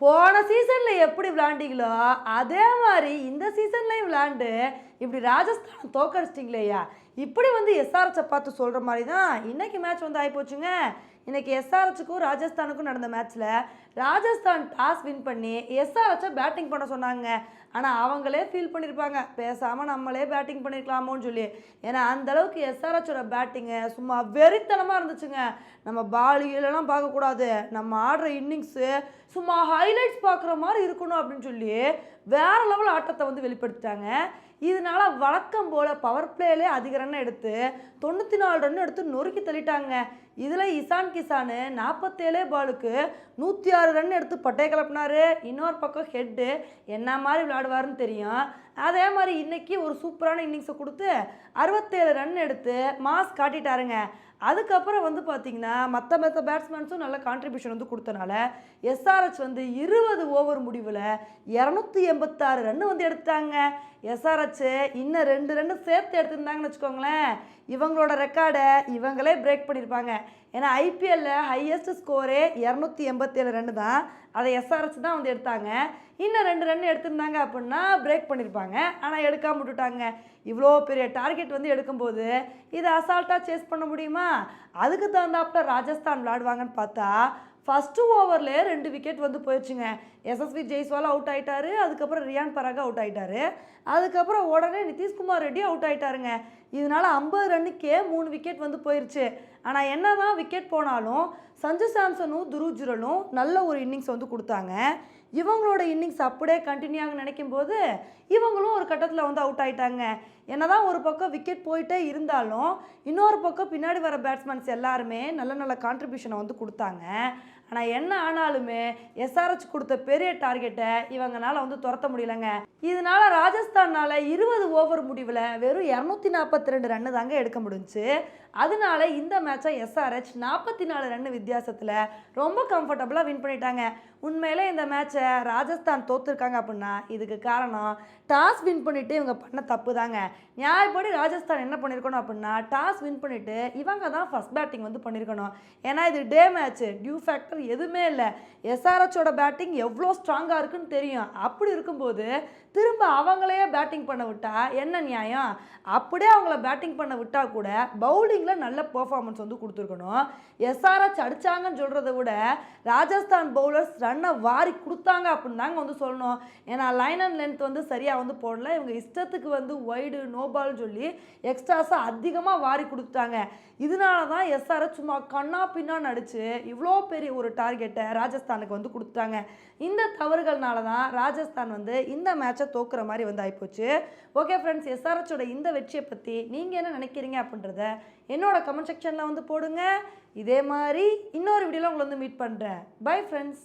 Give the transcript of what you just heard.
போன சீசனில் எப்படி விளாண்டீங்களோ அதே மாதிரி இந்த சீசன்லையும் விளாண்டு இப்படி ராஜஸ்தான் தோக்கடிச்சிட்டிங்களேயா? இப்படி வந்து எஸ்ஆர்எச்சை பார்த்து சொல்கிற மாதிரி தான் இன்னைக்கு மேட்ச் வந்து ஆகிப்போச்சுங்க இன்னைக்கு எஸ்ஆர்எச்சுக்கும் ராஜஸ்தானுக்கும் நடந்த மேட்ச்சில் ராஜஸ்தான் டாஸ் வின் பண்ணி எஸ்ஆர்எச்சை பேட்டிங் பண்ண சொன்னாங்க. ஆனால் அவங்களே ஃபீல் பண்ணியிருப்பாங்க பேசாமல் நம்மளே பேட்டிங் பண்ணியிருக்கலாமோன்னு சொல்லி. ஏன்னா அந்த அளவுக்கு பேட்டிங்கு சும்மா வெறித்தனமாக இருந்துச்சுங்க. நம்ம பாலியிலலாம் பார்க்கக்கூடாது. நம்ம ஆடுற இன்னிங்ஸு சும்மா ஹைலைட்ஸ் பார்க்குற மாதிரி இருக்கணும் அப்படின்னு சொல்லி வேற லெவல் ஆட்டத்தை வந்து வெளிப்படுத்திட்டாங்க. இதனால வழக்கம் போல் பவர் பிளேலே அதிக ரன் எடுத்து தொண்ணூற்றி நாலு ரன் எடுத்து நொறுக்கி தள்ளிட்டாங்க. இதில் இசான் கிசானு நாற்பத்தேழே பாலுக்கு நூற்றி ஆறு ரன் எடுத்து பட்டை கிளப்பினாரு இன்னொரு பக்கம் ஹெட்டு என்ன மாதிரி விளையாடுவார்னு தெரியும். அதே மாதிரி இன்றைக்கி ஒரு சூப்பரான இன்னிங்ஸை கொடுத்து அறுபத்தேழு ரன் எடுத்து மாஸ் காட்டிட்டாருங்க. அதுக்கப்புறம் வந்து பார்த்தீங்கன்னா மற்ற மற்ற பேட்ஸ்மேன்ஸும் நல்ல கான்ட்ரிபியூஷன் வந்து கொடுத்தனால எஸ்ஆர்ஹெச் வந்து இருபது ஓவர் முடிவில் இரநூத்தி எண்பத்தாறு ரன் வந்து எடுத்தாங்க எஸ்ஆர்ஹெச் இன்னும் ரெண்டு ரன் சேர்த்து எடுத்திருந்தாங்கன்னு வச்சுக்கோங்களேன். இவங்களோட ரெக்கார்டை இவங்களே பிரேக் பண்ணியிருப்பாங்க ஏன்னா ஐபிஎல்ல ஹையஸ்ட் ஸ்கோரே இரநூத்தி எண்பத்தேழு ரன் தான். அதை எஸ்ஆர்எஸ் தான் வந்து எடுத்தாங்க. இன்னும் ரெண்டு ரன் எடுத்திருந்தாங்க அப்படின்னா பிரேக் பண்ணியிருப்பாங்க ஆனால் எடுக்காம விட்டுட்டாங்க. இவ்வளோ பெரிய டார்கெட் வந்து எடுக்கும்போது இதை அசால்ட்டாக சேஸ் பண்ண முடியுமா? அதுக்கு தகுந்தாப்புல ராஜஸ்தான் விளாடுவாங்கன்னு பார்த்தா ஃபஸ்ட்டு ஓவர்லேயே ரெண்டு விக்கெட் வந்து போயிடுச்சுங்க. எஸ்எஸ்வி ஜெய்ஸ்வால் அவுட் ஆகிட்டாரு அதுக்கப்புறம் ரியான் பராக் அவுட் ஆயிட்டார். அதுக்கப்புறம் உடனே நிதிஷ்குமார் ரெட்டி அவுட் ஆயிட்டாருங்க. இதனால ஐம்பது ரன்னுக்கே மூணு விக்கெட் வந்து போயிருச்சு. ஆனால் என்ன தான் விக்கெட் போனாலும் சஞ்சு சாம்சனும் துருஜுரலும் நல்ல ஒரு இன்னிங்ஸ் வந்து கொடுத்தாங்க. இவங்களோட இன்னிங்ஸ் அப்படியே கண்டினியூ ஆக நினைக்கும் போது இவங்களும் ஒரு கட்டத்தில் வந்து அவுட் ஆயிட்டாங்க. என்னதான் ஒரு பக்கம் விக்கெட் போயிட்டே இருந்தாலும் இன்னொரு பக்கம் பின்னாடி வர பேட்ஸ்மேன்ஸ் எல்லாருமே நல்ல நல்ல கான்ட்ரிபியூஷனை வந்து கொடுத்தாங்க. ஆனால் என்ன ஆனாலுமே எஸ்ஆர்ஹெச் கொடுத்த பெரிய டார்கெட்டை இவங்கனால வந்து துரத்த முடியலங்க. இதனால ராஜஸ்தானால இருபது ஓவர் முடிவில் வெறும் இரநூத்தி நாற்பத்தி ரெண்டு ரன்னு தாங்க எடுக்க முடிஞ்சுச்சு. அதனால இந்த மேட்சை எஸ்ஆர்ஹெச் நாற்பத்தி நாலு ரன் வித்தியாசத்தில் ரொம்ப கம்ஃபர்டபுளாக வின் பண்ணிட்டாங்க. உண்மையிலே இந்த மேட்சை ராஜஸ்தான் தோத்துருக்காங்க அப்படின்னா இதுக்கு காரணம் டாஸ் வின் பண்ணிட்டு இவங்க பண்ண தப்பு தாங்க நியாயப்படி ராஜஸ்தான் என்ன பண்ணியிருக்கணும் அப்படின்னா டாஸ் வின் பண்ணிட்டு இவங்க தான் ஃபர்ஸ்ட் பேட்டிங் வந்து பண்ணியிருக்கணும் ஏன்னா இது டே மேட்ச் டியூ ஃபேக்டர் எதுவுமே இல்லை. எஸ்ஆர்ஹெச்சோட பேட்டிங் எவ்வளோ ஸ்ட்ராங்காக இருக்குன்னு தெரியும். அப்படி இருக்கும்போது திரும்ப அவங்களையே பேட்டிங் பண்ண விட்டா என்ன நியாயம்? அப்படியே அவங்கள பேட்டிங் பண்ண விட்டா கூட பவுலிங்கில் நல்ல பெர்ஃபார்மன்ஸ் வந்து கொடுத்துருக்கணும். எஸ்ஆர்ஹெச் அடிச்சாங்கன்னு சொல்கிறத விட ராஜஸ்தான் பவுலர்ஸ் ரன்னை வாரி கொடுத்தாங்க அப்படின்னு தாங்க வந்து சொல்லணும். ஏன்னா லைன் அண்ட் லென்த் வந்து சரியாக வந்து போடல. இவங்க இஷ்டத்துக்கு வந்து ஒய்டு நோபால்னு சொல்லி எக்ஸ்ட்ராஸாக அதிகமாக வாரி கொடுத்துட்டாங்க. இதனால தான் எஸ்ஆர்ஹெச் சும்மா கண்ணா பின்னான்னு நடிச்சு இவ்வளோ பெரிய ஒரு டார்கெட்டை ராஜஸ்தானுக்கு வந்து கொடுத்தாங்க இந்த தவறுகள்னால தான் ராஜஸ்தான் வந்து இந்த மேட்சை தோக்குற மாதிரி வந்து ஆகிப்போச்சு ஓகே ஃப்ரெண்ட்ஸ் எஸ்ஆர்எச்சோட இந்த வெற்றியை பற்றி நீங்கள் என்ன நினைக்கிறீங்க அப்படின்றத என்னோட கமெண்ட் செக்ஷனில் வந்து போடுங்க. இதே மாதிரி இன்னொரு வீடியோவில் உங்களை வந்து மீட் பண்ணுறேன் பை ஃப்ரெண்ட்ஸ்